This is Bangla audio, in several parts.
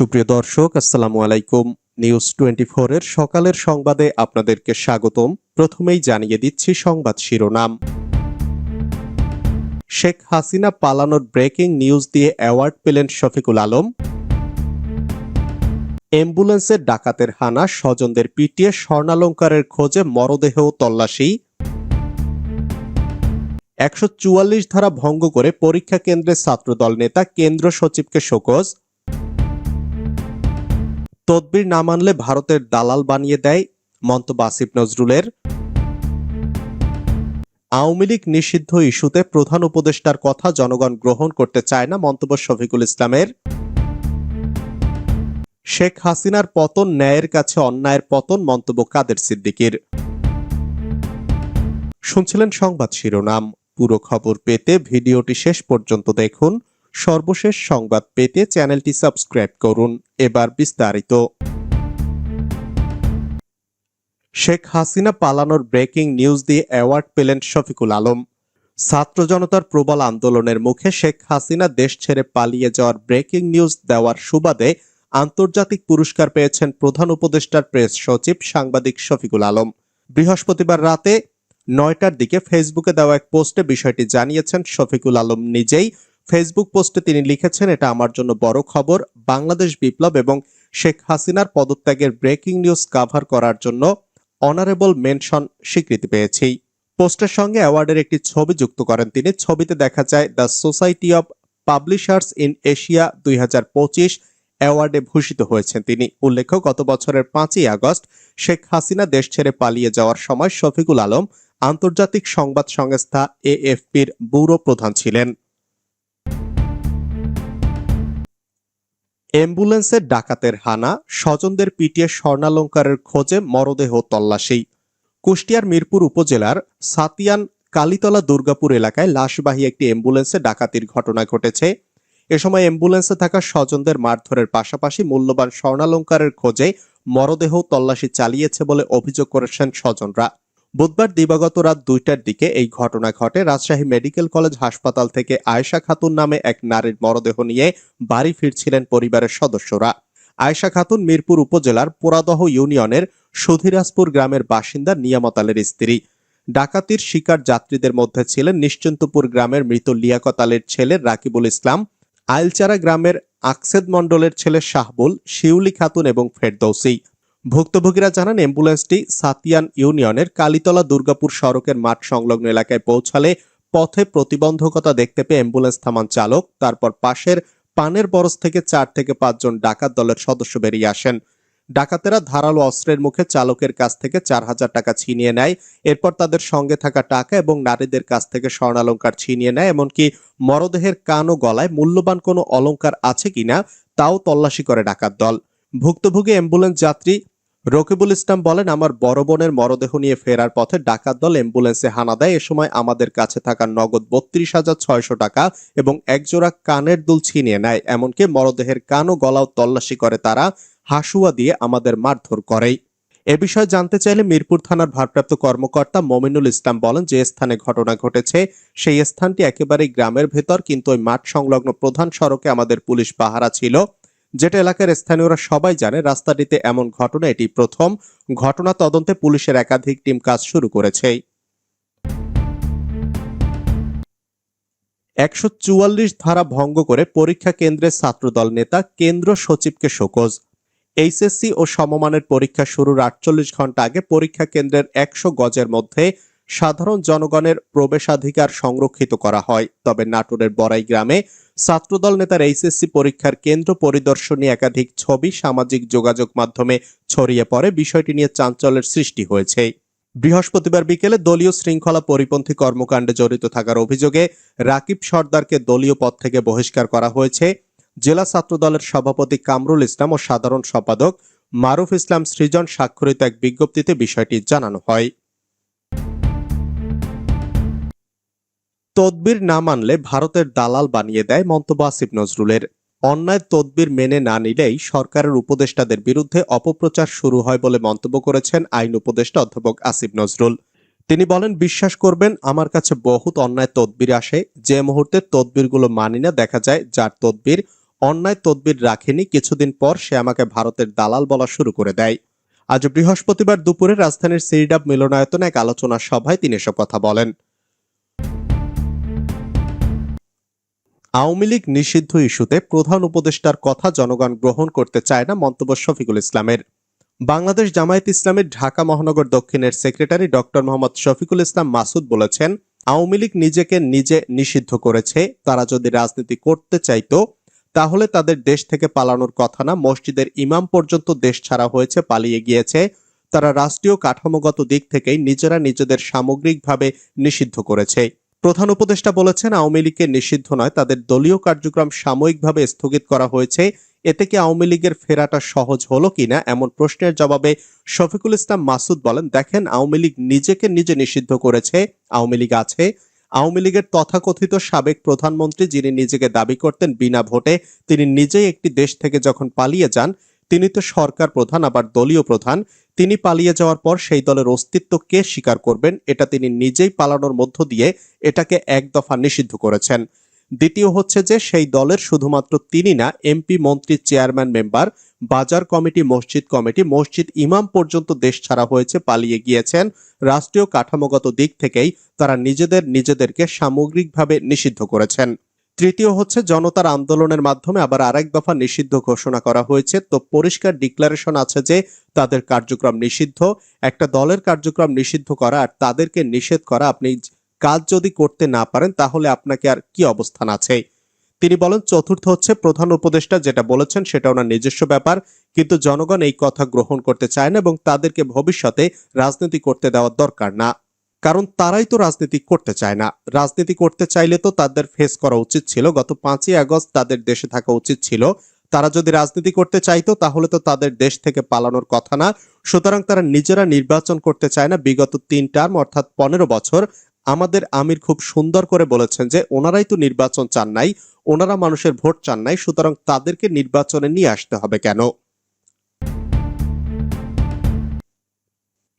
সুপ্রিয় দর্শক, আসসালামু আলাইকুম। নিউজ টোয়েন্টি এর সকালের সংবাদে আপনাদেরকে স্বাগতম। প্রথমেই জানিয়ে দিচ্ছি সংবাদ শিরোনাম। শেখ হাসিনা পালানোর ব্রেকিং নিউজ দিয়ে অ্যাওয়ার্ড পেলেন শফিকুল আলম। অ্যাম্বুলেন্সের ডাকাতের হানা, স্বজনদের পিটিয়ে স্বর্ণালঙ্কারের খোঁজে মরদেহ তল্লাশি। একশো চুয়াল্লিশ ধারা ভঙ্গ করে পরীক্ষা কেন্দ্রের ছাত্রদল নেতা কেন্দ্র সচিবকে শোকজ। তদবির না মানলে ভারতের দালাল বানিয়ে দেয়, মন্তব্য আসিফ নজরুলের। আওয়ামী লীগ নিষিদ্ধ ইস্যুতে প্রধান উপদেষ্টার কথা জনগণ গ্রহণ করতে চায় না, মন্তব্য শফিকুল ইসলামের। শেখ হাসিনার পতন ন্যায়ের কাছে অন্যায়ের পতন, মন্তব্য কাদের সিদ্দিকির। শুনছিলেন সংবাদ শিরোনাম, পুরো খবর পেতে ভিডিওটি শেষ পর্যন্ত দেখুন। সর্বশেষ সংবাদ পেতে চ্যানেলটি সাবস্ক্রাইব করুন। এবার বিস্তারিত। শেখ হাসিনা পালানোর ব্রেকিং নিউজ দিয়ে অ্যাওয়ার্ড পেলেন শফিকুল আলম। ছাত্র জনতার প্রবল আন্দোলনের মুখে শেখ হাসিনা দেশ ছেড়ে পালিয়ে যাওয়ার ব্রেকিং নিউজ দেওয়ার সুবাদে আন্তর্জাতিক পুরস্কার পেয়েছেন প্রধান উপদেষ্টার প্রেস সচিব সাংবাদিক শফিকুল আলম। বৃহস্পতিবার রাতে নয়টার দিকে ফেসবুকে দেওয়া এক পোস্টে বিষয়টি জানিয়েছেন শফিকুল আলম নিজেই। ফেসবুক পোস্টে তিনি লিখেছেন, এটা আমার জন্য বড় খবর। বাংলাদেশ বিপ্লব এবং শেখ হাসিনার পদত্যাগের ব্রেকিং নিউজ কাভার করার জন্য অনারেবল মেনশন স্বীকৃতি পেয়েছি। পোস্টের সঙ্গে অ্যাওয়ার্ডের একটি ছবি যুক্ত করেন তিনি। ছবিতে দেখা যায়, the society of publishers in Asia দুই হাজার পঁচিশ অ্যাওয়ার্ডে ভূষিত হয়েছেন তিনি। উল্লেখ্য, গত বছরের পাঁচই আগস্ট শেখ হাসিনা দেশ ছেড়ে পালিয়ে যাওয়ার সময় শফিকুল আলম আন্তর্জাতিক সংবাদ সংস্থা এএফপির ব্যুরো প্রধান ছিলেন। অ্যাম্বুলেন্সের ডাকাতের হানা, স্বজনদের পিটিয়ে স্বর্ণালঙ্কারের খোঁজে মরদেহ তল্লাশি। কুষ্টিয়ার মিরপুর উপজেলার সাতিয়ান কালীতলা দুর্গাপুর এলাকায় লাশবাহী একটি অ্যাম্বুলেন্সে ডাকাতির ঘটনা ঘটেছে। এ সময় অ্যাম্বুলেন্সে থাকা স্বজনদের মারধরের পাশাপাশি মূল্যবান স্বর্ণালঙ্কারের খোঁজে মরদেহ তল্লাশি চালিয়েছে বলে অভিযোগ করেছেন স্বজনরা। বুধবার দিবাগত রাত দুইটার দিকে এই ঘটনা ঘটে। রাজশাহী মেডিকেল কলেজ হাসপাতাল থেকে আয়েশা খাতুন নামে এক নারীর মরদেহ নিয়ে বাড়ি ফিরছিলেন পরিবারের সদস্যরা। আয়েশা খাতুন মিরপুর উপজেলার পোড়াদহ ইউনিয়নের সুধিরাজপুর গ্রামের বাসিন্দা নিয়ামত আলের স্ত্রী। ডাকাতির শিকার যাত্রীদের মধ্যে ছিলেন নিশ্চন্তপুর গ্রামের মৃত লিয়াকত আলীর ছেলে রাকিবুল ইসলাম, আইলচারা গ্রামের আকসেদ মণ্ডলের ছেলে শাহবুল, শিউলি খাতুন এবং ফেরদৌসি। ভুক্তভোগীরা জানান, অ্যাম্বুলেন্সটি সাতিয়ান ইউনিয়নের কালীতলা দুর্গাপুর সড়কের মাঠ সংলগ্ন এলাকায় পৌঁছালে পথে প্রতিবন্ধকতা দেখতে পেয়ে অ্যাম্বুলেন্স থামান চালক, তারপর পাশের পানের বরজ থেকে চার থেকে পাঁচজন ডাকাত দলের সদস্য বেরিয়ে আসেন। ডাকাতেরা ধারালো অস্ত্রের মুখে চালকের কাছ থেকে চার হাজার টাকা ছিনিয়ে নেয়। এরপর তাদের সঙ্গে থাকা টাকা এবং নারীদের কাছ থেকে স্বর্ণালঙ্কার ছিনিয়ে নেয়। এমনকি মরদেহের কান ও গলায় মূল্যবান কোনো অলঙ্কার আছে কিনা, তাও তল্লাশি করে ডাকাত দল। ভুক্তভোগী অ্যাম্বুলেন্স যাত্রী রকিবুল ইসলাম বলেন, আমার বড় বোনের মরদেহ নিয়ে ফেরার পথে ডাকাত দল অ্যাম্বুলেন্সে হানা দেয়। এ সময় আমাদের কাছে থাকা নগদ বত্রিশ হাজার ছয়শো টাকা এবং একজোড়া কানের দুল ছিনিয়ে নেয়। এমনকি মরদেহের কান ও গলাও তল্লাশি করে তারা। হাসুয়া দিয়ে আমাদের মারধর করে এ বিষয়ে জানতে চাইলে মিরপুর থানার ভারপ্রাপ্ত কর্মকর্তা মমিনুল ইসলাম বলেন, যে স্থানে ঘটনা ঘটেছে, সেই স্থানটি একেবারেই গ্রামের ভেতর। কিন্তু ওই মাঠ সংলগ্ন প্রধান সড়কে আমাদের পুলিশ পাহারা ছিল। যেটা এলাকার স্থানীয়রা সবাই জানে, রাস্তাটিতে এমন ঘটনা, এটি প্রথম ঘটনা তদন্তে পুলিশের একাধিক টিম কাজ শুরু করেছে। একশো চুয়াল্লিশ ধারা ভঙ্গ করে পরীক্ষা কেন্দ্রের ছাত্রদল নেতা কেন্দ্র সচিবকে শোকজ। এইচএসসি ও সমমানের পরীক্ষা শুরুর আটচল্লিশ ঘণ্টা আগে পরীক্ষা কেন্দ্রের একশো গজের মধ্যে সাধারণ জনগণের প্রবেশাধিকার সংরক্ষিত করা হয়। তবে নাটোরের বড়াই গ্রামে ছাত্রদল নেতার এইচএসসি পরীক্ষার কেন্দ্র পরিদর্শনী একাধিক ছবি সামাজিক যোগাযোগ মাধ্যমে ছড়িয়ে পড়ে। বিষয়টি নিয়ে চাঞ্চল্যের সৃষ্টি হয়েছে। বৃহস্পতিবার বিকেলে দলীয় শৃঙ্খলা পরিপন্থী কর্মকাণ্ডে জড়িত থাকার অভিযোগে রাকিব সর্দারকে দলীয় পদ থেকে বহিষ্কার করা হয়েছে। জেলা ছাত্রদলের সভাপতি কামরুল ইসলাম ও সাধারণ সম্পাদক মারুফ ইসলাম সৃজন স্বাক্ষরিত এক বিজ্ঞপ্তিতে বিষয়টি জানানো হয়। তদবির না মানলে ভারতের দালাল বানিয়ে দেয় মন্তব্য আসিফ নজরুলের। অন্যায় তদবির মেনে না নিলেই সরকারের উপদেষ্টাদের বিরুদ্ধে অপপ্রচার শুরু হয় বলে মন্তব্য করেছেন আইন উপদেষ্টা অধ্যাপক আসিফ নজরুল। তিনি বলেন, বিশ্বাস করবেন, আমার কাছে বহুত অন্যায় তদবির আসে। যে মুহূর্তে তদবিরগুলো মানি না, দেখা যায় যার তদবির অন্যায় তদবির রাখেনি, কিছুদিন পর সে আমাকে ভারতের দালাল বলা শুরু করে দেয়। আজ বৃহস্পতিবার দুপুরে রাজধানীর সিরিডাব মিলনায়তনে এক আলোচনা সভায় তিনি এসব কথা বলেন। আওয়ামী লীগ নিষিদ্ধ ইস্যুতে প্রধান উপদেষ্টার কথা জনগণ গ্রহণ করতে চায় না মন্তব্য শফিকুল ইসলামের। বাংলাদেশ জামায়াত ইসলামের ঢাকা মহানগর দক্ষিণের সেক্রেটারি ডক্টর মোহাম্মদ শফিকুল ইসলাম মাসুদ বলেছেন, আওয়ামী লীগ নিজেকে নিজে নিষিদ্ধ করেছে, তারা যদি রাজনীতি করতে চাইতো, তাহলে তাদের দেশ থেকে পালানোর কথা না, মসজিদের ইমাম পর্যন্ত দেশ ছাড়া হয়েছে, পালিয়ে গিয়েছে। তারা রাষ্ট্রীয় কাঠামোগত দিক থেকেই নিজেরা নিজেদের সামগ্রিকভাবে নিষিদ্ধ করেছে। প্রধান উপদেষ্টা বলেছেন, আওয়ামী লীগের নিষিদ্ধ নয়, তাদের দলীয় কার্যক্রম সাময়িকভাবে স্থগিত করা হয়েছে। এতে কি আওয়ামী লীগের ফেরাটা সহজ হলো কিনা, এমন প্রশ্নের জবাবে শফিকুল ইসলাম মাসুদ বলেন, দেখেন, আওয়ামী লীগ নিজেকে নিজে নিষিদ্ধ করেছে, আওয়ামী লীগ আছে। আওয়ামী লীগের তথাকথিত সাবেক প্রধানমন্ত্রী যিনি নিজেকে দাবি করতেন বিনা ভোটে, তিনি নিজেই একটি দেশ থেকে যখন পালিয়ে যান তিনি তো সরকার প্রধান, আবার দলীয় প্রধান। তিনি পালিয়ে যাওয়ার পর সেই দলের অস্তিত্ব কে স্বীকার করবেন, এটা তিনি নিজেই পালানোর মধ্য দিয়ে এটাকে এক দফা নিষিদ্ধ করেছেন। দ্বিতীয় হচ্ছে যে সেই দলের শুধুমাত্র তিনি না, এমপি, মন্ত্রী, চেয়ারম্যান মেম্বার, বাজার কমিটি, মসজিদ কমিটি, মসজিদ ইমাম পর্যন্ত দেশ ছাড়া হয়েছে, পালিয়ে গিয়েছেন। রাষ্ট্রীয় কাঠামোগত দিক থেকেই তারা নিজেদের নিজেদেরকে সামগ্রিকভাবে নিষিদ্ধ করেছেন। তৃতীয় হচ্ছে জনতার আন্দোলনের মাধ্যমে আবার আরেক দফা নিষিদ্ধ ঘোষণা করা হয়েছে। তো পরিষ্কার ডিক্লারেশন আছে যে তাদের কার্যক্রম নিষিদ্ধ। একটা দলের কার্যক্রম নিষিদ্ধ করা আর তাদেরকে নিষেধ করা আপনি কাজ যদি করতে না পারেন তাহলে আপনাকে আর কি অবস্থান আছে? তিনি বলেন, চতুর্থ হচ্ছে প্রধান উপদেষ্টা যেটা বলেছেন সেটা ওনার নিজস্ব ব্যাপার। কিন্তু জনগণ এই কথা গ্রহণ করতে চায় না এবং তাদেরকে ভবিষ্যতে রাজনীতি করতে দেওয়ার দরকার না। কারণ তারাই তো রাজনীতি করতে চায় না। রাজনীতি করতে চাইলে তো তাদের ফেস করা উচিত ছিল। গত পাঁচই আগস্ট তাদের দেশে থাকা উচিত ছিল। তারা যদি রাজনীতি করতে চাইতো, তাহলে তো তাদের দেশ থেকে পালানোর কথা না। সুতরাং তারা নিজেরা নির্বাচন করতে চায় না বিগত তিন টার্ম অর্থাৎ পনেরো বছর। আমাদের আমির খুব সুন্দর করে বলেছেন যে, ওনারাই তো নির্বাচন চান নাই, ওনারা মানুষের ভোট চান নাই, সুতরাং তাদেরকে নির্বাচনে নিয়ে আসতে হবে কেন?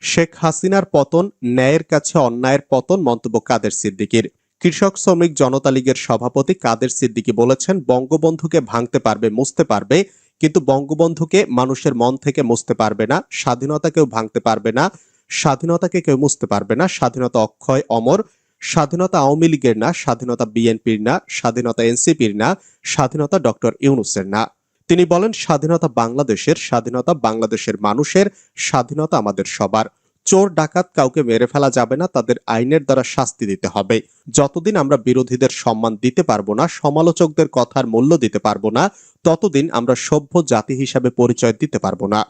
শেখ হাসিনার পতন, ন্যায়ের কাছে অন্যায়ের পতন মন্তব্য কাদের সিদ্দিকির? কৃষক, শ্রমিক, জনতা লীগের সভাপতি কাদের সিদ্দিকী বলেছেন, বঙ্গবন্ধুকে ভাঙতে পারবে, মুছতে পারবে, কিন্তু বঙ্গবন্ধুকে মানুষের মন থেকে মুছতে পারবে না স্বাধীনতা কেউ ভাঙতে পারবে না, স্বাধীনতাকে কেউ মুছতে পারবে না, স্বাধীনতা অক্ষয় অমর, স্বাধীনতা আওয়ামী লীগের না, স্বাধীনতা বিএনপির না, স্বাধীনতা এনসিপির না, স্বাধীনতা ডক্টর ইউনুসের না। তিনি বলেন, স্বাধীনতা বাংলাদেশের স্বাধীনতা বাংলাদেশের মানুষের, স্বাধীনতা আমাদের সবার। চোর, ডাকাত কাউকে মেরে ফেলা যাবে না, তাদের আইনের দ্বারা শাস্তি দিতে হবে। যতদিন আমরা বিরোধীদের সম্মান দিতে পারব না, সমালোচকদের কথার মূল্য দিতে পারব না, ততদিন আমরা সভ্য জাতি হিসাবে পরিচয় দিতে পারব না।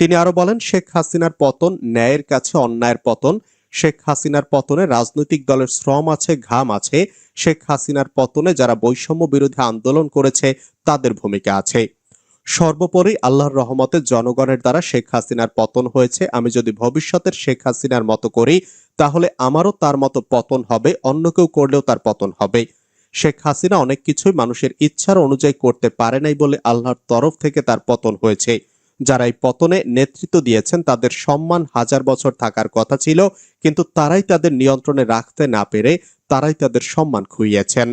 তিনি আরও বলেন, শেখ হাসিনার পতন ন্যায়ের কাছে অন্যায়ের পতন। শেখ হাসিনার পতনে রাজনৈতিক দলের শ্রম আছে, ঘাম আছে। শেখ হাসিনার পতনে যারা বৈষম্য বিরোধী আন্দোলন করেছে, তাদের ভূমিকা আছে। সর্বোপরি আল্লাহর রহমতে জনগণের দ্বারা শেখ হাসিনার পতন হয়েছে। আমি যদি ভবিষ্যতের শেখ হাসিনার মতো করি, তাহলে আমারও তার মতো পতন হবে, অন্য কেউ করলেও তার পতন হবে। শেখ হাসিনা অনেক কিছুই মানুষের ইচ্ছার অনুযায়ী করতে পারে নাই বলে আল্লাহর তরফ থেকে তার পতন হয়েছে। যারা এই পতনে নেতৃত্ব দিয়েছেন, তাদের সম্মান হাজার বছর থাকার কথা ছিল, কিন্তু তারাই তাদের নিয়ন্ত্রণে রাখতে না পেরে তারাই তাদের সম্মান খুইয়েছেন।